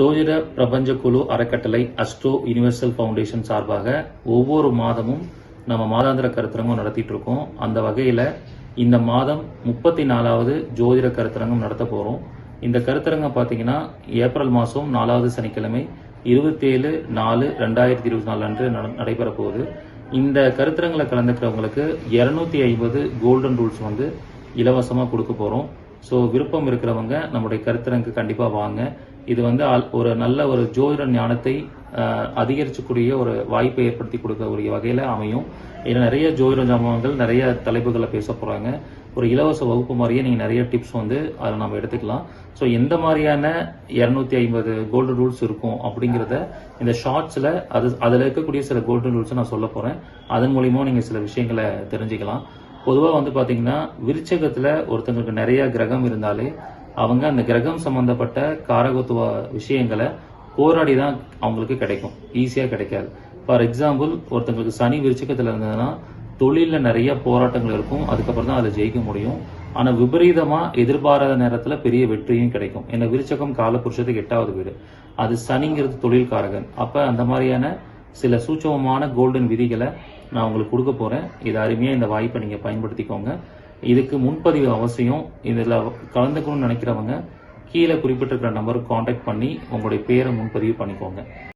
ஜோதிட பிரபஞ்ச குழு அறக்கட்டளை அஸ்ட்ரோ யுனிவர்சல் ஃபவுண்டேஷன் சார்பாக ஒவ்வொரு மாதமும் நம்ம மாதாந்திர கருத்தரங்கம் நடத்திட்டு இருக்கோம். அந்த வகையில் இந்த மாதம் முப்பத்தி நாலாவது ஜோதிட கருத்தரங்கம் நடத்த போகிறோம் இந்த கருத்தரங்கம் பார்த்தீங்கன்னா ஏப்ரல் மாதம் நாலாவது சனிக்கிழமை இருபத்தேழு நாலு ரெண்டாயிரத்தி இருபத்தி நாலு அன்று நட- நடைபெற போகுது. இந்த கருத்தரங்களை கலந்துக்கிறவங்களுக்கு இரநூத்தி ஐம்பது கோல்டன் ரூல்ஸ் வந்து இலவசமாக கொடுக்க போகிறோம் ஸோ விருப்பம் இருக்கிறவங்க நம்முடைய கருத்தரங்கு கண்டிப்பாக வாங்க. இது வந்து ஒரு நல்ல ஒரு ஜோதிட ஞானத்தை அதிகரிச்சக்கூடிய ஒரு வாய்ப்பை ஏற்படுத்தி கொடுக்கக்கூடிய வகையில் அமையும். இதில் நிறைய ஜோதிட ஜாமங்கள் நிறைய தலைப்புகளை பேச போகிறாங்க ஒரு இலவச வகுப்பு மாதிரியே நீங்கள் நிறைய டிப்ஸ் வந்து அதில் நம்ம எடுத்துக்கலாம். ஸோ எந்த மாதிரியான இரநூத்தி ஐம்பது கோல்டு ரூல்ஸ் இருக்கும் அப்படிங்கிறத இந்த ஷார்ட்ஸில் அது அதில் இருக்கக்கூடிய சில கோல்டன் ரூல்ஸை நான் சொல்ல போகிறேன் அதன் மூலியமாக நீங்கள் சில விஷயங்களை தெரிஞ்சுக்கலாம். பொதுவாக வந்து பார்த்தீங்கன்னா விருச்சகத்தில் ஒருத்தங்களுக்கு நிறைய கிரகம் இருந்தாலே அவங்க அந்த கிரகம் சம்பந்தப்பட்ட காரகத்துவ விஷயங்களை போராடி தான் அவங்களுக்கு கிடைக்கும். ஈஸியாக கிடைக்காது. ஃபார் எக்ஸாம்பிள் ஒருத்தங்களுக்கு சனி விருச்சகத்தில் இருந்ததுன்னா தொழிலில் நிறைய போராட்டங்கள் இருக்கும். அதுக்கப்புறம் தான் அதில் ஜெயிக்க முடியும். ஆனால் விபரீதமாக எதிர்பாராத நேரத்தில் பெரிய வெற்றியும் கிடைக்கும். ஏன்னா விருச்சகம் காலபுருஷத்துக்கு எட்டாவது வீடு. அது சனிங்கிறது தொழில்காரகன். அப்போ அந்த மாதிரியான சில சூட்சமமான கோல்டன் விதிகளை நான் உங்களுக்கு கொடுக்க போகிறேன் இது அருமையாக இந்த வாய்ப்பை நீங்கள் பயன்படுத்திக்கோங்க. இதுக்கு முன்பதிவு அவசியம். இதில் கலந்துக்கணும்னு நினைக்கிறவங்க கீழே குறிப்பிட்டிருக்கிற நம்பருக்கு காண்டாக்ட் பண்ணி உங்களுடைய பேரை முன்பதிவு பண்ணிக்கோங்க.